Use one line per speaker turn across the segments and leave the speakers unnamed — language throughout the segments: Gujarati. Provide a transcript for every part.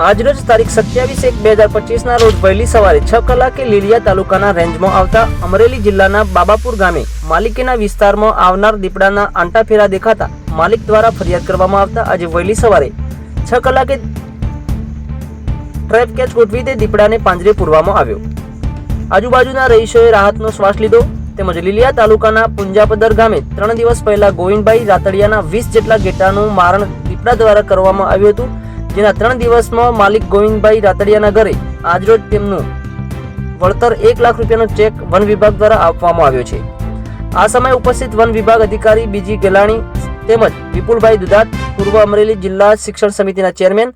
આજરોજ તારીખ સત્યાવીસ એક બે હજાર પચીસના રોજ વહેલી સવારે છ કલાકે લીલિયા તાલુકાના રેન્જમાં આવતા અમરેલી જિલ્લાના બાબાપુર ગામે માલિકીના વિસ્તારમાં આવનાર દીપડાના આંટાફેરા દેખાતા માલિક દ્વારા ફરિયાદ કરવામાં આવતા આજે વહેલી સવારે છ કલાકે ટ્રેપ કેચ ગોઠવી તે દીપડાને પાંજરે પૂરવામાં આવ્યો. આજુબાજુના રહીશોએ રાહતનો શ્વાસ લીધો તેમજ લીલિયા તાલુકાના પુંજાપદર ગામે ત્રણ દિવસ પહેલા ગોવિંદભાઈ રાતડિયાના વીસ જેટલા ગેટાનું મારણ દીપડા દ્વારા કરવામાં આવ્યું હતું. જેના ત્રણ દિવસમાં માલિક ગોવિંદભાઈ રાતડિયાના ઘરે આજરોજ તેમનું વળતર એક લાખ રૂપિયાનો ચેક વન વિભાગ દ્વારા આપવામાં આવ્યો છે. આ સમયે ઉપસ્થિત વન વિભાગ અધિકારી બીજી ગેલાણી તેમજ વિપુલભાઈ દુધાત, પૂર્વ અમરેલી જિલ્લા શિક્ષણ સમિતિના ચેરમેન,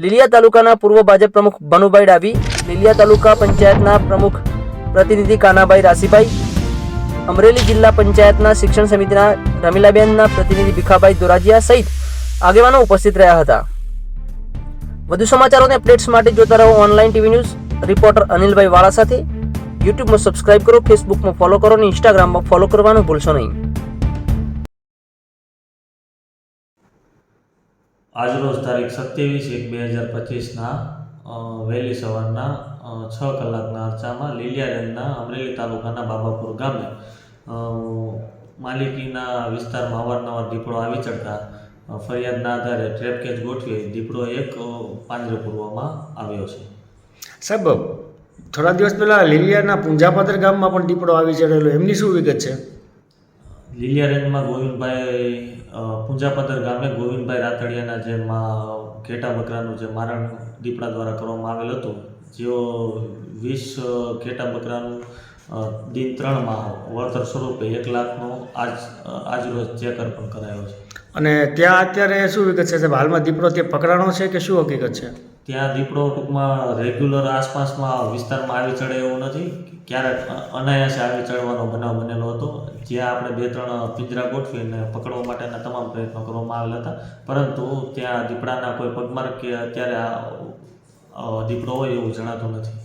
લીલિયા તાલુકાના પૂર્વ ભાજપ પ્રમુખ બનુભાઈ ડાબી લીલિયા તાલુકા પંચાયતના પ્રમુખ પ્રતિનિધિ કાનાભાઈ રાસીભાઈ, અમરેલી જિલ્લા પંચાયતના શિક્ષણ સમિતિના રમીલાબેનના પ્રતિનિધિ ભીખાભાઈ દોરાજીયા સહિત આગેવાનો ઉપસ્થિત રહ્યા હતા. વધુ સમાચારોને અપડેટ્સ માટે જોતા રહો online TV news reporter Anilbhai વાળા સાથે. યુટ્યુબમાં સબસ્ક્રાઇબ કરો ફેસબુકમાં ફોલો કરો અને ઇન્સ્ટાગ્રામમાં ફોલો કરવાનું ભૂલશો નહીં.
આજરોજ તારીખ સત્યાવીસ એક બે હજાર પચીસના વહેલી સવારના છ કલાકના અરસામાં લીલિયા અમરેલી તાલુકાના બાબાપુર ગામે માલિકીના વિસ્તારમાં અવારનવાર દીપડો આવી ચડતા ફરિયાદના આધારે ટ્રેપ કેચ ગોઠવી દીપડો એક પાંજરે પૂરવામાં આવ્યો છે.
સાહેબ થોડા દિવસ પહેલાં લીલિયાના પુંજાપાદર ગામમાં પણ દીપડો આવી ચડેલો એમની શું વિગત છે?
લીલિયા રેન્જમાં ગોવિંદભાઈ અ, ગામે ગોવિંદભાઈ રાતડિયાના જે મા ઘેટા બકરાનું જે મારણ દીપડા દ્વારા કરવામાં આવેલ હતું જેઓ વીસ ઘેટા બકરાનું દિન ત્રણમાં વળતર સ્વરૂપે એક લાખનો આજ આજરોજ ચેક અર્પણ કરાયો છે.
અને ત્યાં અત્યારે શું વિગત છે? સાહેબ હાલમાં દીપડો ત્યાં પકડાણો છે કે શું હકીકત છે?
ત્યાં દીપડો ટૂંકમાં રેગ્યુલર આસપાસમાં વિસ્તારમાં આવી ચડે એવું નથી. ક્યારેક અનાયાસે આવી ચડવાનો બનાવ બનેલો હતો. જ્યાં આપણે બે ત્રણ પિંજરા ગોઠવીને પકડવા માટેના તમામ પ્રયત્નો કરવામાં આવેલા હતા. પરંતુ ત્યાં દીપડાના કોઈ પગમાર્ગ કે અત્યારે આ દીપડો હોય એવું જણાતું નથી.